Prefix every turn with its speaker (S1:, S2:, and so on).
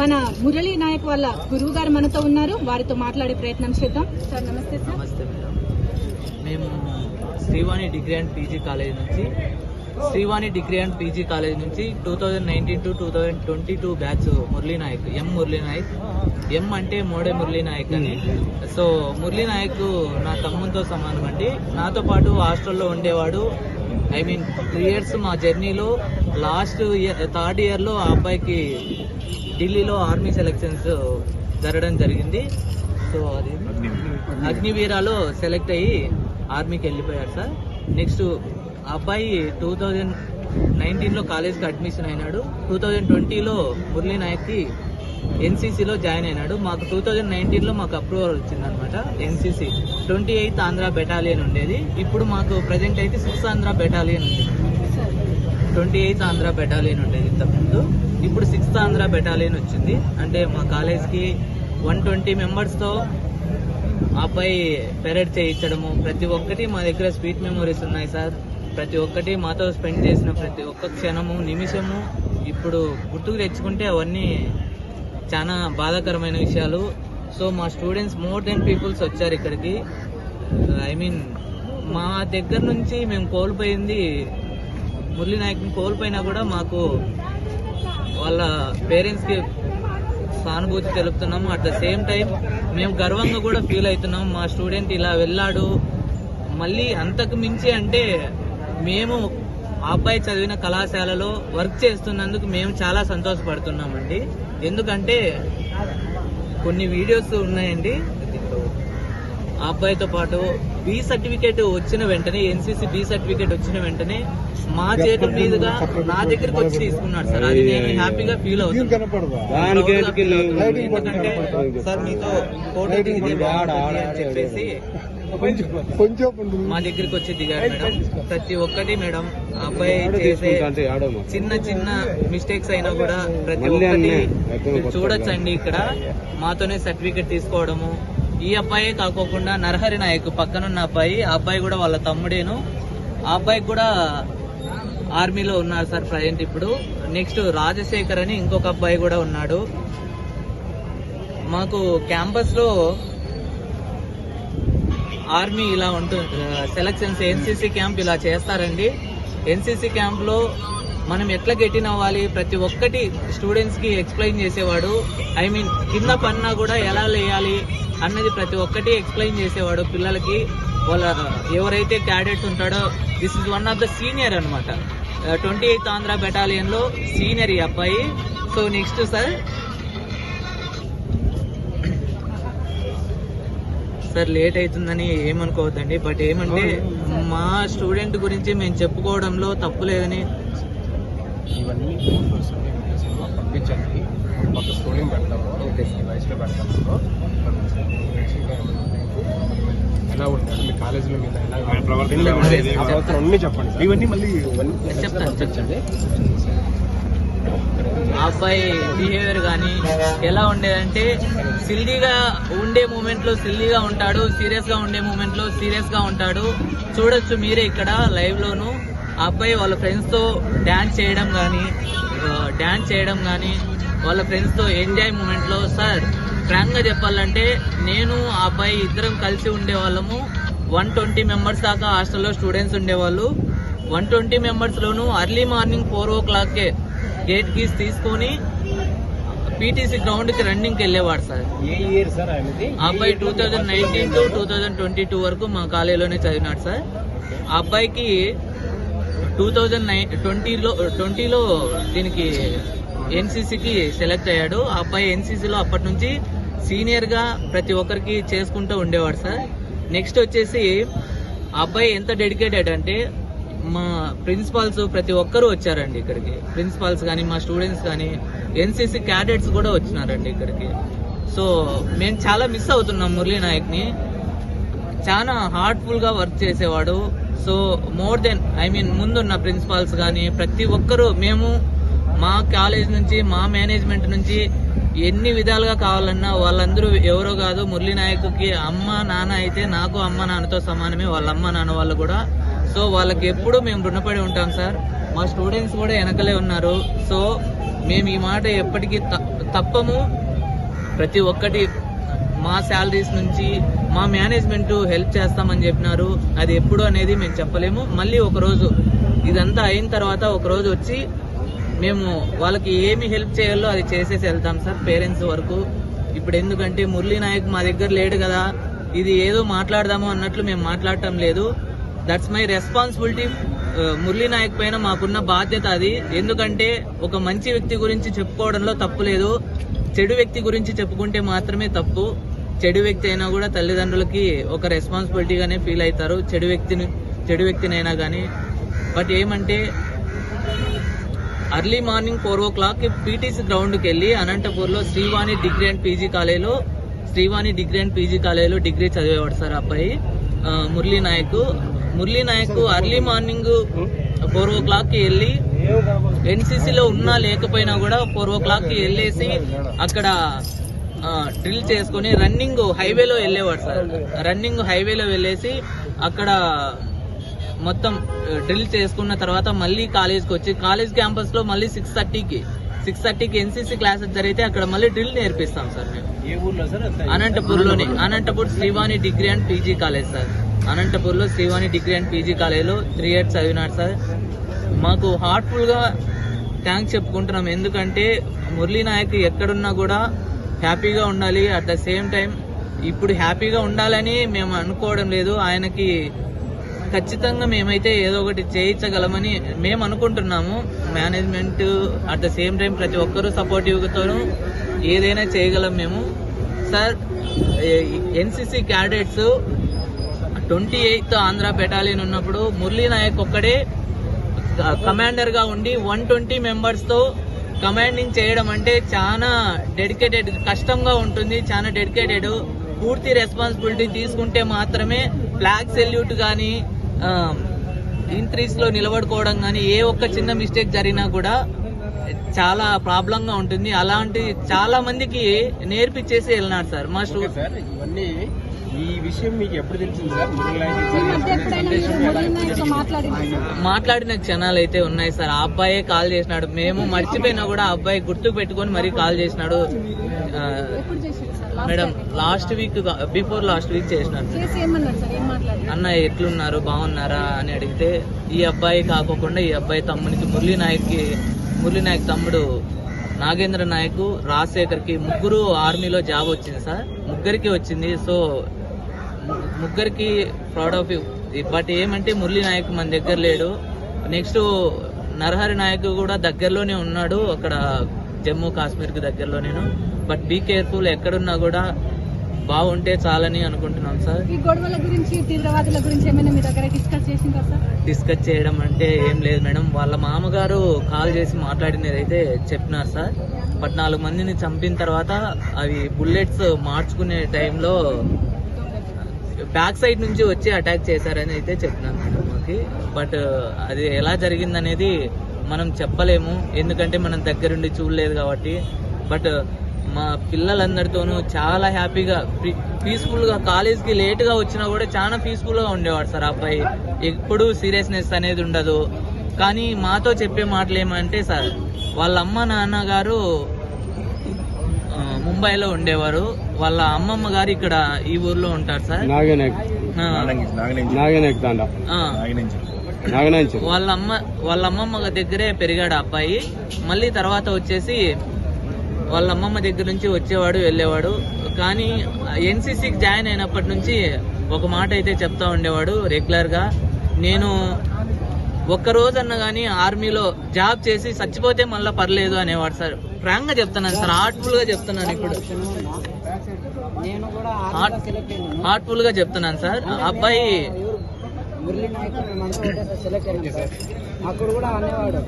S1: మన మురళీ నాయక్ వాళ్ళ గురువు గారు మనతో ఉన్నారు. వారితో మాట్లాడే ప్రయత్నం చేద్దాం. సార్ నమస్తే సార్.
S2: నమస్తే మేడం. మేము Srivani degree and PG college నుంచి Srivani degree and PG college నుంచి two thousand nineteen to two thousand twenty two batch Murali Nayak M Murali Nayak. M అంటే మోడే మురళీ నాయక్ అని. సో మురళీ నాయక్ నా తమ్ముతో సమానం అండి. నాతో పాటు హాస్టల్లో ఉండేవాడు ఐ మీన్ త్రీ ఇయర్స్ మా జర్నీలో లాస్ట్ ఇయర్ థర్డ్ ఇయర్లో ఆ అబ్బాయికి ఢిల్లీలో ఆర్మీ సెలెక్షన్స్ జరగడం జరిగింది. సో అది అగ్నివీరాలో సెలెక్ట్ అయ్యి ఆర్మీకి వెళ్ళిపోయాడు సార్. నెక్స్ట్ అబ్బాయి టూ థౌజండ్ నైన్టీన్లో కాలేజ్కి అడ్మిషన్ అయినాడు. టూ థౌజండ్ ట్వంటీలో మురళీ నాయక్కి ఎన్సీసీలో జాయిన్ అయినాడు. మాకు టూ థౌజండ్ నైన్టీన్లో మాకు అప్రూవల్ వచ్చిందనమాట NCC. Twenty eighth Andhra battalion ఉండేది. ఇప్పుడు మాకు ప్రజెంట్ అయితే సిక్స్ ఆంధ్ర బెటాలియన్ ఉంది. ట్వంటీ ఎయిత్ ఆంధ్ర బెటాలియన్ ఉండేది ఇంతకుముందు. ఇప్పుడు సిక్స్త్ ఆంధ్ర బెటాలియన్ వచ్చింది. అంటే మా కాలేజ్కి వన్ ట్వంటీ మెంబర్స్తో అబ్బాయి పెరేడ్ చేయించడము. ప్రతి ఒక్కటి మా దగ్గర స్వీట్ మెమొరీస్ ఉన్నాయి సార్. ప్రతి ఒక్కటి మాతో స్పెండ్ చేసిన ప్రతి ఒక్క క్షణము నిమిషము ఇప్పుడు గుర్తుకు తెచ్చుకుంటే అవన్నీ చాలా బాధాకరమైన విషయాలు. సో మా స్టూడెంట్స్ మోర్ దెన్ పీపుల్స్ వచ్చారు ఇక్కడికి. Uh, ఐ మీన్ మా దగ్గర నుంచి మేము కోల్పోయింది మురళీ నాయక్ని కోల్పోయినా కూడా మాకు వాళ్ళ పేరెంట్స్కి సానుభూతి తెలుపుతున్నాము. అట్ ద సేమ్ టైం మేము గర్వంగా కూడా ఫీల్ అవుతున్నాం. మా స్టూడెంట్ ఇలా వెళ్ళాడు. మళ్ళీ అంతకు మించి అంటే మేము ఆ అబ్బాయి చదివిన కళాశాలలో వర్క్ చేస్తున్నందుకు మేము చాలా సంతోషపడుతున్నామండి. ఎందుకంటే కొన్ని వీడియోస్ ఉన్నాయండి. ఆ అబ్బాయితో పాటు బి సర్టిఫికేట్ వచ్చిన వెంటనే ఎన్సీసీ బి సర్టిఫికేట్ వచ్చిన వెంటనే మా చేతుల మీదుగా నా దగ్గరికి వచ్చి తీసుకున్నాడు సార్. అది నేను హ్యాపీగా ఫీల్ అవుతున్నాను ఎందుకంటే సార్ మీతో ఫోటో దిగితే బాగుంటుంది అని చెప్పేసి మా దగ్గరికి వచ్చి దిగారు మేడం ప్రతి ఒక్కటి మేడం ఆ అబ్బాయి చేసే చిన్న చిన్న మిస్టేక్స్ అయినా కూడా ప్రతి ఒక్కటి చూడొచ్చండి ఇక్కడ మాతోనే సర్టిఫికేట్ తీసుకోవడము ఈ అబ్బాయే కాకోకుండా నరహరి నాయక్ పక్కనున్న అబ్బాయి ఆ అబ్బాయి కూడా వాళ్ళ తమ్ముడేను. ఆ అబ్బాయి కూడా ఆర్మీలో ఉన్నారు సార్ ప్రజెంట్ ఇప్పుడు. నెక్స్ట్ రాజశేఖర్ అని ఇంకొక అబ్బాయి కూడా ఉన్నాడు. మాకు క్యాంపస్లో ఆర్మీ ఇలా ఉంటుంది సెలక్షన్స్ ఎన్సీసీ క్యాంప్ ఇలా చేస్తారండి. ఎన్సీసీ క్యాంప్లో మనం ఎట్లా గెటిన్ అవ్వాలి? ప్రతి ఒక్కటి స్టూడెంట్స్కి ఎక్స్ప్లెయిన్ చేసేవాడు. ఐ మీన్ కింద పన్నా కూడా ఎలా లేయాలి? అన్నది ప్రతి ఒక్కటి ఎక్స్ప్లెయిన్ చేసేవాడు. పిల్లలకి వాళ్ళ ఎవరైతే క్యాడెట్ ఉంటాడో this is one of the senior అనమాట ట్వంటీ ఎయిత్ ఆంధ్ర బెటాలియన్లో సీనియర్ ఈ అబ్బాయి. So next sir sir late అవుతుందని ఏమనుకోవద్దండి. బట్ ఏమంటే మా స్టూడెంట్ గురించి మేము చెప్పుకోవడంలో తప్పు లేదని.
S3: ఇవన్నీ పంపించండి. ఒక పెడతాము ఈ వయసులో పెడతాము ఎలా ఉంటారు? మీ కాలేజీలో మీద ఎలా ప్రవర్తన అన్ని చెప్పండి. ఇవన్నీ మళ్ళీ
S2: చెప్తాను, అబ్బాయి బిహేవియర్ కానీ ఎలా ఉండేదంటే సిల్లీగా ఉండే మూమెంట్లో సిల్లీగా ఉంటాడు సీరియస్గా ఉండే మూమెంట్లో సీరియస్గా ఉంటాడు. చూడొచ్చు మీరే ఇక్కడ లైవ్ లోను. ఆ అబ్బాయి వాళ్ళ ఫ్రెండ్స్తో డాన్స్ చేయడం కానీ డాన్స్ చేయడం కానీ వాళ్ళ ఫ్రెండ్స్తో ఎంజాయ్ మూమెంట్లో సార్ ఫ్రాంక్గా చెప్పాలంటే నేను ఆ అబ్బాయి ఇద్దరం కలిసి ఉండేవాళ్ళము. వన్ ట్వంటీ మెంబర్స్ దాకా హాస్టల్లో స్టూడెంట్స్ ఉండేవాళ్ళు. వన్ ట్వంటీ మెంబర్స్ లోను అర్లీ మార్నింగ్ ఫోర్ ఓ క్లాక్కే గేట్ కీస్ తీసుకొని పీటీసీ గ్రౌండ్కి రన్నింగ్కి వెళ్ళేవాడు సార్ అబ్బాయి two thousand nineteen to two thousand twenty two వరకు మా కాలేజీలోనే చదివినాడు సార్ ఆ అబ్బాయికి టూ థౌజండ్ నైన్ ట్వంటీలో ట్వంటీలో దీనికి ఎన్సీసీకి సెలెక్ట్ అయ్యాడు. ఆ అబ్బాయి ఎన్సీసీలో అప్పటి నుంచి సీనియర్గా ప్రతి ఒక్కరికి చేసుకుంటూ ఉండేవాడు సార్. నెక్స్ట్ వచ్చేసి అబ్బాయి ఎంత డెడికేటెడ్ అంటే మా ప్రిన్సిపాల్స్ ప్రతి ఒక్కరూ వచ్చారండి ఇక్కడికి. ప్రిన్సిపాల్స్ కానీ మా స్టూడెంట్స్ కానీ ఎన్సీసీ క్యాడెట్స్ కూడా వచ్చినారండి ఇక్కడికి. సో మేము చాలా మిస్ అవుతున్నాం మురళీ నాయక్ని చాలా హార్ట్ఫుల్గా వర్క్ చేసేవాడు. So more than I mean ముందున్న ప్రిన్సిపాల్స్ కానీ ప్రతి ఒక్కరూ మేము మా కాలేజ్ నుంచి మా మేనేజ్మెంట్ నుంచి ఎన్ని విధాలుగా కావాలన్నా వాళ్ళందరూ ఎవరో కాదు మురళీ నాయకుకి అమ్మ నాన్న అయితే నాకు అమ్మ నాన్నతో సమానమే వాళ్ళ అమ్మ నాన్న వాళ్ళు కూడా. సో వాళ్ళకి ఎప్పుడూ మేము రుణపడి ఉంటాం సార్. మా స్టూడెంట్స్ కూడా వెనకలే ఉన్నారు. సో మేము ఈ మాట ఎప్పటికీ తప్పము. ప్రతి ఒక్కటి మా శాలరీస్ నుంచి మా మేనేజ్మెంట్ హెల్ప్ చేస్తామని చెప్పినారు. అది ఎప్పుడు అనేది మేము చెప్పలేము. మళ్ళీ ఒక రోజు ఇదంతా అయిన తర్వాత ఒక రోజు వచ్చి మేము వాళ్ళకి ఏమి హెల్ప్ చేయాలో అది చేసేసి వెళ్తాం సార్ పేరెంట్స్ వరకు. ఇప్పుడు ఎందుకంటే మురళీ నాయక్ మా దగ్గర లేడు కదా ఇది ఏదో మాట్లాడదాము అన్నట్లు మేము మాట్లాడటం లేదు. That's my responsibility Murali Nayak పైన మాకున్న బాధ్యత అది. ఎందుకంటే ఒక మంచి వ్యక్తి గురించి చెప్పుకోవడంలో తప్పు లేదు. చెడు వ్యక్తి గురించి చెప్పుకుంటే మాత్రమే తప్పు. చెడు వ్యక్తి అయినా కూడా తల్లిదండ్రులకి ఒక రెస్పాన్సిబిలిటీగానే ఫీల్ అవుతారు. చెడు వ్యక్తిని చెడు వ్యక్తినైనా కానీ బట్ ఏమంటే early morning four o'clock PTC గ్రౌండ్కి వెళ్ళి అనంతపూర్లో శ్రీవాణి డిగ్రీ అండ్ పీజీ కాలేజీలో శ్రీవాణి డిగ్రీ అండ్ పీజీ కాలేజీలో డిగ్రీ చదివేవాడు సార్ అబ్బాయి Murali Nayak. Murali Nayak early morning four ఓ క్లాక్కి వెళ్ళి ఎన్సీసీలో ఉన్నా లేకపోయినా కూడా ఫోర్ ఓ క్లాక్కి వెళ్ళేసి అక్కడ డ్రిల్ చేసుకొని రన్నింగ్ హైవేలో వెళ్ళేవాడు సార్. రన్నింగ్ హైవేలో వెళ్ళేసి అక్కడ మొత్తం డ్రిల్ చేసుకున్న తర్వాత మళ్ళీ కాలేజ్కి వచ్చి కాలేజ్ క్యాంపస్లో మళ్ళీ సిక్స్ థర్టీకి సిక్స్ థర్టీకి ఎన్సీసీ క్లాసెస్ జరిగితే అక్కడ మళ్ళీ డ్రిల్ నేర్పిస్తాం సార్ మేము. అనంతపూర్లోని Anantapur Srivani degree and PG college sir. అనంతపూర్లో శ్రీవాణి డిగ్రీ అండ్ పీజీ కాలేజ్లో త్రీ ఇయర్స్ చదివినాడు సార్. మాకు హార్ట్ఫుల్గా థ్యాంక్స్ చెప్పుకుంటున్నాం. ఎందుకంటే మురళీ నాయక్ ఎక్కడున్నా కూడా హ్యాపీగా ఉండాలి. అట్ ద సేమ్ టైం ఇప్పుడు హ్యాపీగా ఉండాలని మేము అనుకోవడం లేదు. ఆయనకి ఖచ్చితంగా మేమైతే ఏదో ఒకటి చేయించగలమని మేము అనుకుంటున్నాము. Management at the same time ప్రతి ఒక్కరూ సపోర్టివ్తోనూ ఏదైనా చేయగలం మేము. Sir NCC cadets twenty eighth Andhra battalion ఉన్నప్పుడు మురళీ నాయక్ ఒక్కడే కమాండర్గా ఉండి వన్ ట్వంటీ మెంబర్స్తో కమాండింగ్ చేయడం అంటే చాలా డెడికేటెడ్ కష్టంగా ఉంటుంది చాలా డెడికేటెడ్. పూర్తి రెస్పాన్సిబిలిటీ తీసుకుంటే మాత్రమే ఫ్లాగ్ సెల్యూట్ కానీ ఇంట్రీస్లో నిలబడుకోవడం కానీ ఏ ఒక్క చిన్న మిస్టేక్ జరిగినా కూడా చాలా ప్రాబ్లంగా ఉంటుంది. అలాంటి చాలా మందికి నేర్పించేసి వెళ్ళినాడు సార్. మా స్టూ
S3: సార్ ఇవన్నీ ఈ విషయం మీకు ఎప్పుడు తెలిసింది సార్?
S2: మాట్లాడిన క్షణాలు అయితే ఉన్నాయి సార్. ఆ అబ్బాయే కాల్ చేసినాడు. మేము మర్చిపోయినా కూడా ఆ అబ్బాయి గుర్తు పెట్టుకొని మరీ కాల్ చేసినాడు. ఆ,
S1: ఎప్పుడు చేశారు sir? Last
S2: madam? Last week before last week చేసినాడు. అన్న ఎట్లున్నారు? బాగున్నారా? అని అడిగితే ఈ అబ్బాయి కాకోకుండా ఈ అబ్బాయి తమ్మునికి మురళీ నాయక్కి మురళీ నాయక్ తమ్ముడు నాగేంద్ర నాయక్ రాజశేఖర్కి ముగ్గురు ఆర్మీలో జాబ్ వచ్చింది సార్. ముగ్గురికి వచ్చింది. సో ముగ్గురికి ప్రౌడ్ ఆఫ్ బట్ ఏమంటే మురళీ నాయక్ మన దగ్గర లేడు. నెక్స్ట్ నరహరి నాయక్ కూడా దగ్గరలోనే ఉన్నాడు. అక్కడ జమ్మూ కాశ్మీర్కి దగ్గరలోనేను. బట్ బీ కేర్ఫుల్ ఎక్కడున్నా కూడా బాగుంటే చాలని అనుకుంటున్నాం సార్.
S1: ఈ గొడవల గురించి తీవ్రవాదుల గురించి ఏమైనా మీ దగ్గర డిస్కస్ చేసిందా సార్?
S2: డిస్కస్ చేయడం అంటే ఏం లేదు మేడం. వాళ్ళ మామగారు కాల్ చేసి మాట్లాడినది అయితే చెప్పినారు సార్. బట్ నాలుగు మందిని చంపిన తర్వాత అవి బుల్లెట్స్ మార్చుకునే టైంలో బ్యాక్ సైడ్ నుంచి వచ్చి అటాక్ చేశారని అయితే చెప్తున్నాను మాకి. బట్ అది ఎలా జరిగిందనేది మనం చెప్పలేము. ఎందుకంటే మనం దగ్గరుండి చూడలేదు కాబట్టి. బట్ మా పిల్లలందరితోనూ చాలా హ్యాపీగా పీస్ఫుల్గా కాలేజ్కి లేట్గా వచ్చినా కూడా చాలా పీస్ఫుల్గా ఉండేవాడు సార్ అబ్బాయి. ఎప్పుడు సీరియస్నెస్ అనేది ఉండదు. కానీ మాతో చెప్పే మాటలు ఏమంటే సార్ వాళ్ళ అమ్మ నాన్నగారు ముంబైలో ఉండేవారు. వాళ్ళ అమ్మమ్మ గారు ఇక్కడ ఈ ఊర్లో ఉంటారు సార్. వాళ్ళ అమ్మ వాళ్ళ అమ్మమ్మ దగ్గరే పెరిగాడు అబ్బాయి. మళ్ళీ తర్వాత వచ్చేసి వాళ్ళ అమ్మమ్మ దగ్గర నుంచి వచ్చేవాడు వెళ్ళేవాడు. కానీ ఎన్సీసీకి జాయిన్ అయినప్పటి నుంచి ఒక మాట అయితే చెప్తా ఉండేవాడు రెగ్యులర్గా నేను ఒక్క రోజన్నా కానీ ఆర్మీలో జాబ్ చేసి చచ్చిపోతే మళ్ళీ పర్లేదు అనేవాడు సార్. ఫ్రాంక్గా చెప్తున్నాను సార్ హార్ట్ఫుల్గా చెప్తున్నాను ఇప్పుడు. హార్ట్ఫుల్గా చెప్తున్నాను సార్. అబ్బాయి
S4: మురళీ నాయక్ సెలెక్ట్ అయింది సార్. అక్కడ కూడా అనేవాడు.